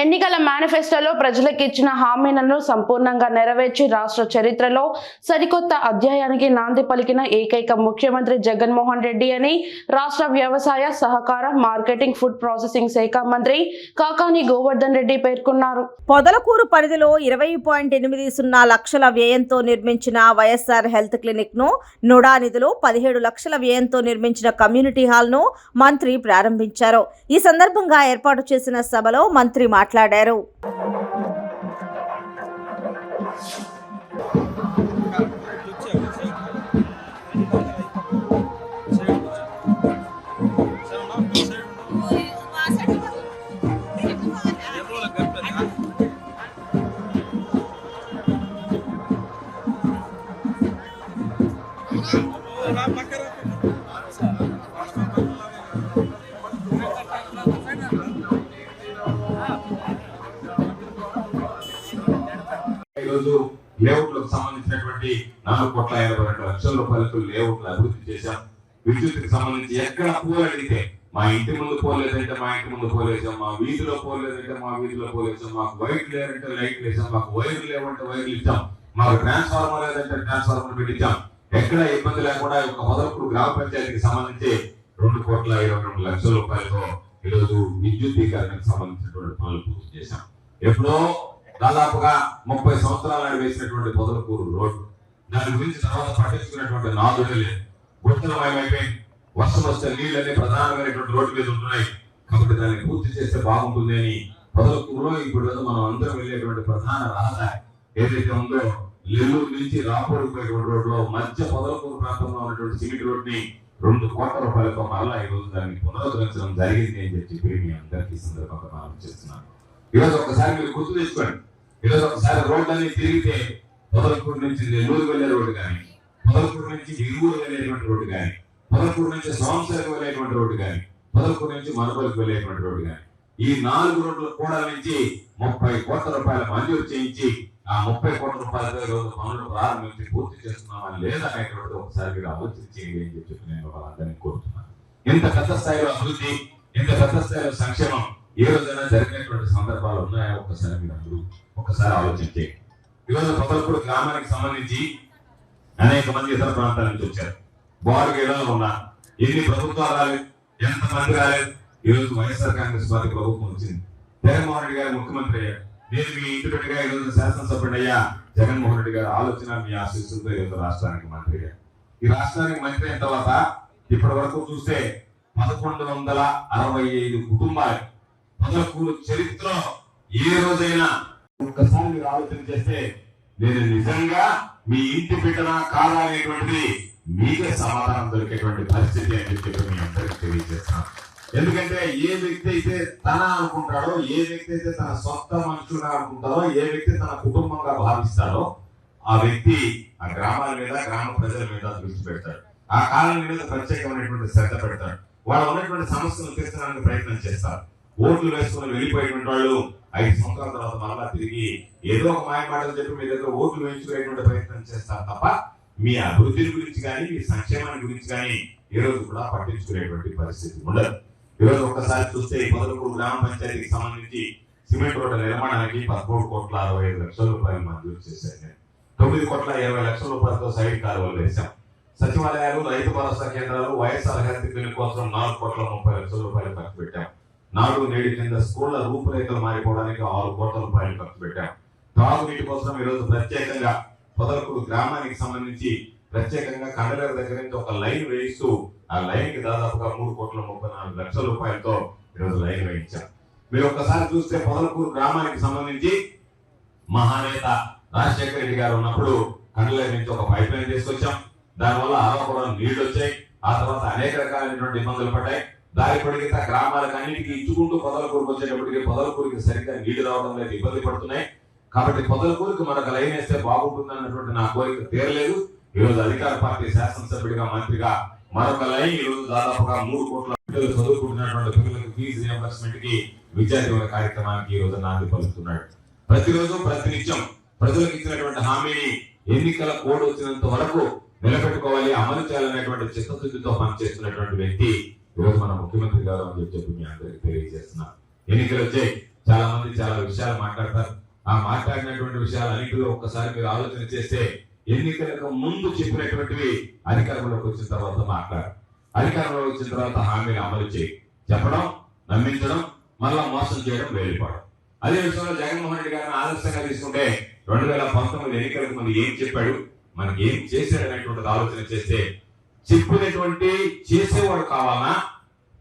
ఎన్నికల మేనిఫెస్టోలో ప్రజలకు ఇచ్చిన హామీలను సంపూర్ణంగా నెరవేర్చి రాష్ట్ర చరిత్రలో సరికొత్త అధ్యాయానికి నాంది పలికిన ఏకైక ముఖ్యమంత్రి జగన్మోహన్ రెడ్డి అని రాష్ట్ర వ్యవసాయ సహకార మార్కెటింగ్ ఫుడ్ ప్రాసెసింగ్ శాఖ మంత్రి కాకాని గోవర్ధన్ రెడ్డి పేర్కొన్నారు. పొదలకూరు పరిధిలో ఇరవై పాయింట్ ఎనిమిది సున్నా లక్షల వ్యయంతో నిర్మించిన వైఎస్ఆర్ హెల్త్ క్లినిక్ను నుడా నిధులు పదిహేడు లక్షల వ్యయంతో నిర్మించిన కమ్యూనిటీ హాల్ను మంత్రి ప్రారంభించారు. ఈ సందర్భంగా ఏర్పాటు చేసిన సభలో మంత్రి మాట్లాడారు మాట్లాడారు. ఈరోజు లేఅవుట్లకు సంబంధించినటువంటి నాలుగు కోట్ల ఎనభై రెండు లక్షల రూపాయలకు లేఅవుట్లు అభివృద్ధి చేశాం. విద్యుత్కి సంబంధించి ఎక్కడ పూలు అడిగితే మా ఇంటి ముందు పోలేదంటే మా ఇంటి ముందు పోలేసాం మా వీధిలో పోలేదంటే మా వీధిలో పోలేసాం మాకు వైట్ లేదంటే లైట్ వేసాం మాకు వైర్లు లేవంటే వైర్లు ఇచ్చాం మాకు ట్రాన్స్ఫార్మర్ లేదంటే ట్రాన్స్ఫార్మర్ పెట్టించాం. ఎక్కడ ఇబ్బంది లేకుండా ఒక మొదలకు గ్రామ పంచాయతీకి సంబంధించి రెండు కోట్ల ఇరవై రెండు లక్షల రూపాయలతో ఈరోజు విద్యుద్దీకరణకు సంబంధించినటువంటి పనులు పూర్తి చేశాం. ఎప్పుడో దాదాపుగా ముప్పై సంవత్సరాల వేసినటువంటి పొదలకూరు రోడ్డు. దాని గురించి తర్వాత పట్టించుకున్నటువంటి నాదుడే లేదు. గుర్తమయమైపోయింది వర్షం వస్తే నీళ్ళన్నీ ప్రధానమైనటువంటి రోడ్డు మీద ఉంటున్నాయి. కాబట్టి దాన్ని పూర్తి చేస్తే బాగుంటుంది అని పొదలకూరులో ఇప్పుడు మనం అందరం వెళ్ళేటువంటి ప్రధాన రహదారి ఏదైతే ఉందో నెల్లూరు నుంచి రాపూర్ పోయేటువంటి రోడ్లో మధ్య పొదలకూరు ప్రాంతంలో ఉన్నటువంటి సిమెంట్ రోడ్ని రెండు కోట్ల రూపాయలతో మరలా ఈ రోజు దాన్ని పునరుద్ధరించడం జరిగింది అని చెప్పి మీ అందరికీ సందర్భంగా మనం చేస్తున్నాను. ఈరోజు ఒకసారి మీరు గుర్తు తెచ్చుకోండి ఈరోజు ఒకసారి రోడ్లన్నీ తిరిగితే పొదలకూరు నుంచి నెల్లూరు వెళ్ళే రోడ్డు కానీ పొదలకూరు నుంచి ఇరువురు వెళ్ళేటువంటి రోడ్డు కానీ పొదలకూరు నుంచి సోమశేరకు వెళ్ళేటువంటి రోడ్డు కానీ పొదలకూరు నుంచి మనపల్లికి వెళ్ళేటువంటి రోడ్డు కానీ ఈ నాలుగు రోడ్ల కూడా నుంచి ముప్పై కోట్ల రూపాయల మంజూరు చేయించి ఆ ముప్పై కోట్ల రూపాయల ఈరోజు పనులు ప్రారంభించి పూర్తి చేస్తున్నామని లేదా అనేటువంటి ఒకసారి మీరు ఆలోచించి అని చెప్పి నేను వాళ్ళందరినీ కోరుతున్నాను. ఇంత పెద్ద స్థాయిలో అభివృద్ధి ఇంత పెద్ద స్థాయిలో సంక్షేమం ఏ రోజైనా జరిగినటువంటి సందర్భాలు ఉన్నాయా? ఒక్కసారి మీరు అందరూ ఒక్కసారి ఆలోచించే. ఈరోజు పొదలపూడి గ్రామానికి సంబంధించి అనేక మంది ఇతర ప్రాంతాల నుంచి వచ్చారు. బారు గేడాలు ఉన్నా ఎన్ని ప్రభుత్వాలు రాలేదు ఎంత మంది రాలేదు ఈ రోజు వైఎస్ఆర్ కాంగ్రెస్ పార్టీ ప్రభుత్వం వచ్చింది. జగన్మోహన్ రెడ్డి గారు ముఖ్యమంత్రి అయ్యారు. నేను మీ ఇంటి బిడ్డగా ఈ రోజు శాసనసభ్యుడు అయ్యా. జగన్మోహన్ రెడ్డి గారు ఆలోచన మీ ఆశీస్సులతో ఈ రోజు రాష్ట్రానికి మంత్రి అయ్యారు. ఈ రాష్ట్రానికి మంత్రి అయిన తర్వాత ఇప్పటి వరకు చూస్తే పదకొండు వందల అరవై ఐదు కుటుంబాలు పదకూరు చరిత్ర ఏ రోజైనా ఒక్కసారి మీరు ఆలోచన చేస్తే నేను నిజంగా మీ ఇంటి బిడ్డన కాదా అనేటువంటిది మీకే సమాధానం దొరికేటువంటి పరిస్థితి అని చెప్పి మీ అందరికి తెలియజేస్తాను. ఎందుకంటే ఏ వ్యక్తి అయితే తన అనుకుంటాడో ఏ వ్యక్తి అయితే తన సొంత మనుషులుగా అనుకుంటారో ఏ వ్యక్తి తన కుటుంబంగా భావిస్తాడో ఆ వ్యక్తి ఆ గ్రామాల మీద గ్రామ ప్రజల మీద దృష్టి పెడతాడు. ఆ కాలం మీద ప్రత్యేకమైనటువంటి శ్రద్ధ పెడతాడు. వాళ్ళు ఉన్నటువంటి సమస్యలను తీర్చడానికి ప్రయత్నం చేస్తారు. ఓట్లు వేసుకుని వెళ్ళిపోయినటువంటి వాళ్ళు ఐదు సంవత్సరాల తర్వాత మరలా తిరిగి ఏదో ఒక మాయ మాటలు చెప్పి మీ దగ్గర ఓట్లు వేయించుకునేటువంటి ప్రయత్నం చేస్తారు తప్ప మీ అభివృద్ధి గురించి కానీ మీ సంక్షేమాన్ని గురించి కానీ ఈ రోజు కూడా పట్టించుకునేటువంటి పరిస్థితి ఉండదు. ఈ రోజు ఒక్కసారి చూస్తే ఈ మొదలకూరు గ్రామ పంచాయతీకి సంబంధించి సిమెంట్ రోడ్ల నిర్మాణానికి పదమూడు కోట్ల అరవై ఐదు లక్షల రూపాయలు మంజూరు చేశారు. తొమ్మిది కోట్ల ఇరవై లక్షల రూపాయలతో సైడ్ కాలువలు వేశాం. సచివాలయాలు రైతు భరోసా కేంద్రాలు వైఎస్ఆర్ హెల్త్ క్లినిక్ కోసం నాలుగు కోట్ల ముప్పై లక్షల రూపాయలు ఖర్చు పెట్టాం. నాలుగు నేడు కింద స్కూళ్ళ రూపురేఖలు మారిపోవడానికి ఆరు కోట్ల రూపాయలు ఖర్చు పెట్టాం. తాగునీటి కోసం ఈరోజు ప్రత్యేకంగా పొదలకూరు గ్రామానికి సంబంధించి ప్రత్యేకంగా కండలేరు దగ్గర నుంచి ఒక లైన్ వేయిస్తూ ఆ లైన్కి దాదాపుగా మూడు కోట్ల ముప్పై నాలుగు లక్షల రూపాయలతో ఈరోజు లైన్ వేయించాం. మీరు ఒక్కసారి చూస్తే పొదలకూరు గ్రామానికి సంబంధించి మహానేత రాజశేఖర రెడ్డి గారు ఉన్నప్పుడు కండలేరు నుంచి ఒక పైప్ లైన్ తీసుకొచ్చాం. దానివల్ల ఆరోపణ నీళ్ళు వచ్చాయి ఆ తర్వాత అనేక రకాలైనటువంటి ఇబ్బందులు పడ్డాయి. దారి పొడిగిత గ్రామాలకు అన్నిటికీ ఇచ్చుకుంటూ పొదలకూరుకు వచ్చేటప్పటికి పొదలకూరుకి సరిగ్గా నీళ్ళు రావడం లేదు ఇబ్బంది పడుతున్నాయి. కాబట్టి పొదలకూరుకి మరొక లైన్ వేస్తే బాగుంటుంది అన్నటువంటి నా కోరిక తీరలేదు. ఈ రోజు అధికార పార్టీ శాసనసభ్యుడిగా మంత్రిగా మరొక లైన్ ఈరోజు దాదాపుగా మూడు కోట్ల పిల్లలు చదువుకుంటున్నటువంటి పిల్లలకు ఫీజు రియంబర్స్మెంట్కి విద్యా కార్యక్రమానికి ఈ రోజు నాంది పలుకుతున్నాడు. ప్రతిరోజు ప్రతినిత్యం ప్రజలకు ఇచ్చినటువంటి హామీని ఎన్నికల కోడ్ వచ్చినంత వరకు నిలబెట్టుకోవాలి అమలు చేయాలనేటువంటి చిత్తశుద్ధితో పనిచేస్తున్నటువంటి వ్యక్తి ఈరోజు మన ముఖ్యమంత్రి గారు అని చెప్పి మీ అందరికి తెలియజేస్తున్నా. ఎన్నికలు వచ్చాయి. చాలా మంది చాలా విషయాలు మాట్లాడతారు. ఆ మాట్లాడినటువంటి విషయాలు అన్నింటిలో ఒక్కసారి మీరు ఆలోచన చేస్తే ఎన్నికలకు ముందు చెప్పినటువంటివి అధికారంలోకి వచ్చిన తర్వాత మాట్లాడు. అధికారంలోకి వచ్చిన తర్వాత హామీలు అమలు చేయి. చెప్పడం నమ్మించడం మళ్ళా మోసం చేయడం వెళ్ళిపోవడం అదే విషయంలో జగన్మోహన్ రెడ్డి గారిని ఆదర్శంగా తీసుకుంటే రెండు వేల పంతొమ్మిది ఎన్నికలకు ముందు ఏం చెప్పాడు? మనకి ఏం చేశాడు అనేటువంటిది ఆలోచన చేస్తే చెప్పినటువంటి చేసేవాడు కావాలా?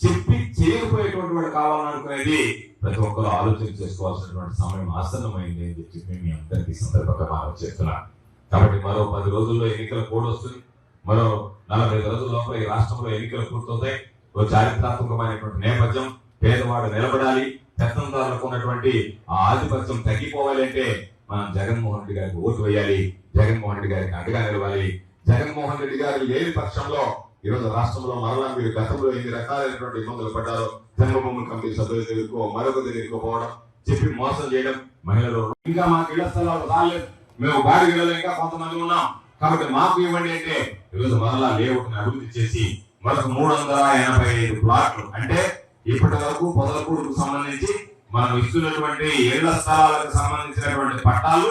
చెప్పి చేయకపోయేటువంటి వాడు కావాలని అనుకునేది ప్రతి ఒక్కరు ఆలోచన చేసుకోవాల్సినటువంటి సమయం ఆసన్నమైంది అని చెప్పి మీ అందరికీ సందర్భంగా మనం కాబట్టి మరో పది రోజుల్లో ఎన్నికల కోడ్ వస్తుంది. మరో నలభై రోజుల లోపల ఈ రాష్ట్రంలో ఎన్నికలు పూర్తవుతాయి. ఓ చారిత్రాత్మకమైనటువంటి నేపథ్యం పేదవాడు నిలబడాలి పెత్తందారులకు ఉన్నటువంటి ఆ ఆధిపత్యం తగ్గిపోవాలి అంటే మనం జగన్మోహన్ రెడ్డి గారికి ఓటు వేయాలి జగన్మోహన్ రెడ్డి గారికి అండగా నిలవాలి జగన్మోహన్ రెడ్డి గారు లేని పక్షంలో ఈరోజు రాష్ట్రంలో మరలా మీరు గతంలో ఎన్ని రకాలైనటువంటి ఇబ్బందులు పడ్డారో జన్మభూమి కమిటీ సభ్యులు తెలుసుకో మరొక తెలియకపోవడం చెప్పి మోసం చేయడం మహిళలు ఇంకా మాకు ఇళ్ళ స్థలాలు రాలేదు. మేము బాడి ఇళ్ళలో ఇంకా కొంతమంది ఉన్నాం. కాబట్టి మాకు ఇవ్వండి అంటే ఈరోజు మరలా లేఅవుట్ని అభివృద్ధి చేసి మరొక మూడు వందల ఎనభై ఐదు ప్లాట్లు అంటే ఇప్పటి వరకు పొదలకూరుకు సంబంధించి మనం ఇస్తున్నటువంటి ఇళ్ళ స్థలాలకు సంబంధించినటువంటి పట్టాలు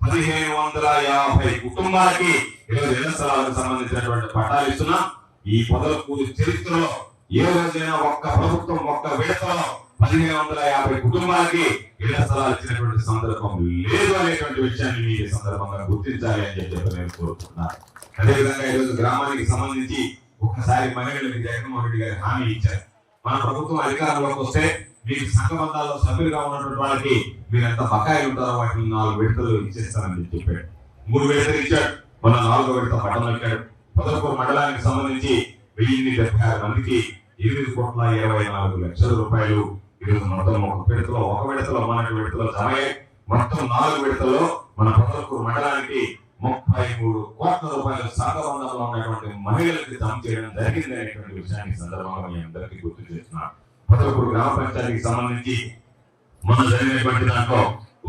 పదిహేను వందల యాభై కుటుంబాలకి ఈరోజు ఇళ్ళ స్థలాలకు సంబంధించినటువంటి పట్టాలు ఇస్తున్నాం. ఈ పొదలకూరు చరిత్రలో ఏ రోజైనా ఒక్క ప్రభుత్వం ఒక్క విడతలో పదిహేను వందల యాభై కుటుంబాలకి ఇళ్ళ స్థలాలు ఇచ్చినటువంటి సందర్భం లేదు అనేటువంటి విషయాన్ని మీ ఈ సందర్భంగా గుర్తించాలి అని చెప్పి నేను కోరుకుంటున్నాను అదేవిధంగా ఈరోజు గ్రామానికి సంబంధించి ఒక్కసారి మహిళలకు జగన్మోహన్ రెడ్డి గారు హామీ ఇచ్చారు. మన ప్రభుత్వం అధికారంలోకి వస్తే మీకు సంఘబంధాల్లో సభ్యులుగా ఉన్నటువంటి వాళ్ళకి మీరు ఎంత బకాయి ఉంటారో వాటిని నాలుగు విడతలు ఇచ్చేస్తానని చెప్పాడు మూడు విడతలు ఇచ్చాడు. మన నాలుగో విడత పట్టణం ఇచ్చాడు. పదకొండు మండలానికి సంబంధించి వెయ్యి డెబ్బై ఆరు మందికి ఎనిమిది కోట్ల ఇరవై నాలుగు లక్షల రూపాయలు ఈరోజు మొత్తం ఒక విడతలో ఒక విడతలో మన విడతలో జమ మొత్తం నాలుగు విడతల్లో మన పదకొండు మండలానికి ముప్పై మూడు కోట్ల రూపాయల సాగబంధంలో ఉన్నటువంటి మహిళలకు జమ చేయడం జరిగింది అనేటువంటి విషయాన్ని సందర్భంగా మీ అందరికీ గుర్తు చేస్తున్నాను. పొదలకూరు గ్రామ పంచాయతీకి సంబంధించి మొన్న జరిగినటువంటి దాంట్లో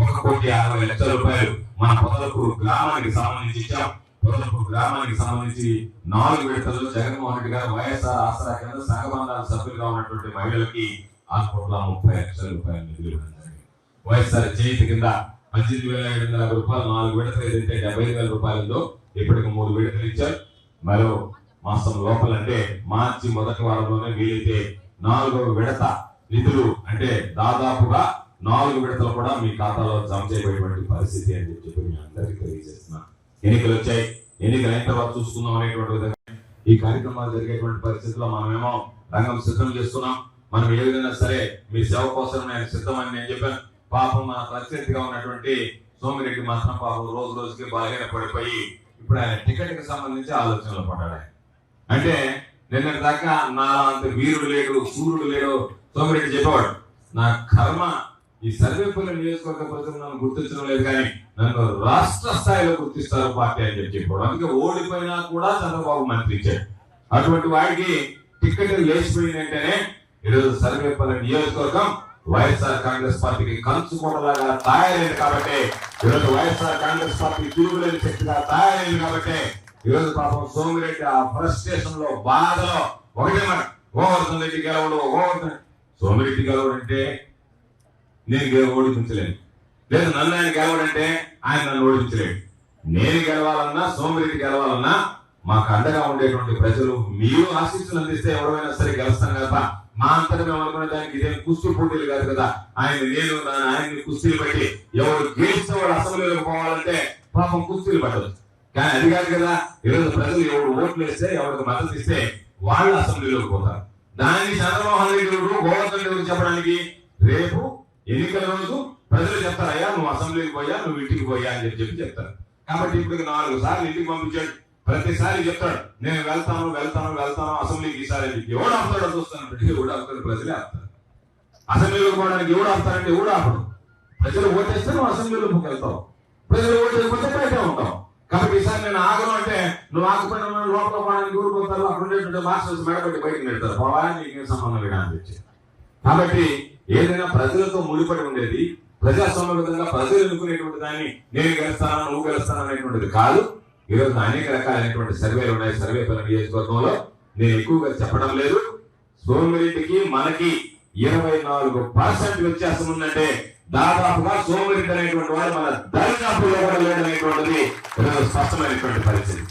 ఒక కోటి అరవై లక్షల రూపాయలు మన పొదలకూరు గ్రామానికి సంబంధించి ఇచ్చాం. పొదలకూరు గ్రామానికి సంబంధించి నాలుగు విడతల్లో జగన్మోహన్ రెడ్డి గారు వైఎస్ఆర్ ఆసరా కింద సంఘబంధాల సభ్యులుగా ఉన్నటువంటి మహిళలకి ఆరు కోట్ల ముప్పై లక్షల రూపాయలు నిధులు ఇవ్వడం జరిగింది. వైఎస్ఆర్ చేతి కింద పద్దెనిమిది వేల ఐదు వందల రూపాయలు నాలుగు విడతలు ఏదైతే డెబ్బై ఐదు వేల రూపాయలతో ఇప్పటికి మూడు విడతలు ఇచ్చారు. మరో మాసం లోపలంటే మార్చి మొదటి వారంలోనే వీలైతే నాలుగవ విడత నిధులు అంటే దాదాపుగా నాలుగు విడతలు కూడా మీ ఖాతాలో జమ చేయబడేటువంటి పరిస్థితి అని చెప్పి మీ అందరికీ తెలియజేస్తున్నాను ఎన్నికలు వచ్చాయి. ఎన్నికలు అయిన తర్వాత చూసుకుందాం అనేటువంటి విధంగా ఈ కార్యక్రమాలు జరిగేటువంటి పరిస్థితుల్లో మనమేమో రంగం సిద్ధం చేస్తున్నాం. మనం ఏ విధంగా సరే మీ సేవ కోసం నేను సిద్ధమని నేను చెప్పాను. పాపం మన ప్రత్యర్థిగా ఉన్నటువంటి సోమిరెడ్డి మాత్రం పాపం రోజు రోజుకి బలహీన పడిపోయి ఇప్పుడు ఆయన టికెట్కి సంబంధించి ఆలోచనలు పడ్డాడు అంటే నిన్నటి దాకా నా అంత వీరుడు లేడు సూర్యుడు లేడు సోమిరెడ్డి చెప్పేవాడు. నా కర్మ ఈ సర్వేపల్లి నియోజకవర్గ ప్రజలు నన్ను గుర్తించడం లేదు కానీ నన్ను రాష్ట్ర స్థాయిలో గుర్తిస్తారు పార్టీ అని చెప్పి చెప్పాడు అందుకే ఓడిపోయినా కూడా చంద్రబాబు మంత్రి ఇచ్చాడు. అటువంటి వాడికి టికెట్ లేచిపోయిందంటేనే ఈరోజు సర్వేపల్లి నియోజకవర్గం వైఎస్ఆర్ కాంగ్రెస్ పార్టీకి కంచుకోటలాగా తయారైంది కాబట్టి ఈరోజు వైఎస్ఆర్ కాంగ్రెస్ పార్టీ తిరుగులేని శక్తిగా తయారైంది కాబట్టి ఈరోజు పాపం సోమిరెడ్డి ఆ ఫ్రస్ట్రేషన్లో బాధలో ఒకటే మాట గోవర్ధన్ రెడ్డి గెలవడు గోవర్ధన్. సోమిరెడ్డి గెలవడు అంటే నేను గెలవ ఓడిపించలేను. లేదు నన్ను ఆయన గెలవడంటే ఆయన నన్ను ఓడించలేడు నేను గెలవాలన్నా సోమిరెడ్డి గెలవాలన్నా మాకు అండగా ఉండేటువంటి ప్రజలు మీరు ఆశీస్సులు అందిస్తే ఎవరైనా సరే గెలుస్తాం కదా మా అంతటా మేము అనుకునే దానికి ఇదేం కుస్తీ పోటీలు కాదు కదా. ఆయన నేను ఆయన్ని కుస్తీలు పెట్టి ఎవరు గెలిస్తే వాడు అసెంబ్లీలోకి పోవాలంటే పాపం కుస్తీలు పట్టవచ్చు కానీ అది కాదు కదా. ఈరోజు ప్రజలు ఎవరు ఓట్లు వేస్తే ఎవరికి మద్దతు ఇస్తే వాళ్ళు అసెంబ్లీలోకి పోతారు. దానికి చంద్రమోహన్ రెడ్డి గారు గోవర్ధన్ రెడ్డి గారు చెప్పడానికి రేపు ఎన్నికల రోజు ప్రజలు చెప్తారయ్యా నువ్వు అసెంబ్లీకి పోయా నువ్వు ఇంటికి పోయా అని చెప్పి చెప్పి చెప్తారు. కాబట్టి ఇప్పుడు నాలుగు సార్లు ఇంటికి పంపించాడు. ప్రతిసారి చెప్తాడు నేను వెళ్తాను వెళ్తాను వెళ్తాను అసెంబ్లీకి ఈసారి అని చెప్పి ఎవడు ఆపుతాడో చూస్తాను పెట్టి ఎవడు ఆపుతాడు? ప్రజలే ఆపుతారు. అసెంబ్లీలోకి పోవడానికి ఎవడు ఆపుతారంటే ఎవడు ఆపడు. ప్రజలు ఓటేస్తే నువ్వు అసెంబ్లీలోకి వెళ్తావు. ప్రజలు ఓటేసుకుంటే బయట ఉంటావు? కాబట్టి ఈసారి నేను ఆగను అంటే నువ్వు ఆకుపోయిన లోపల పోవడానికి ఊరు అక్కడ ఉండేటువంటి మాస్టర్స్ మెడబెట్టి బయటకు పెడతారు పోవా నీకేం సంబంధం లేదని కాబట్టి ఏదైనా ప్రజలతో ముడిపడి ఉండేది ప్రజాస్వామ్య విధంగా ప్రజలు ఎన్నుకునేటువంటి దాన్ని నేను గెలుస్తాను నువ్వు గెలుస్తాను అనేటువంటిది కాదు. ఈరోజు అనేక రకాలైనటువంటి సర్వేలు ఉన్నాయి. సర్వే పల నియోజకవర్గంలో నేను ఎక్కువగా చెప్పడం లేదు. సోమిరెడ్డికి మనకి ఇరవై నాలుగు పర్సెంట్ వ్యత్యాసం ఉందంటే దాదాపుగా సోమరిత అనేటువంటి మన దరిదాపుల్లో కూడా లేదనేటువంటిది స్పష్టమైనటువంటి పరిస్థితి.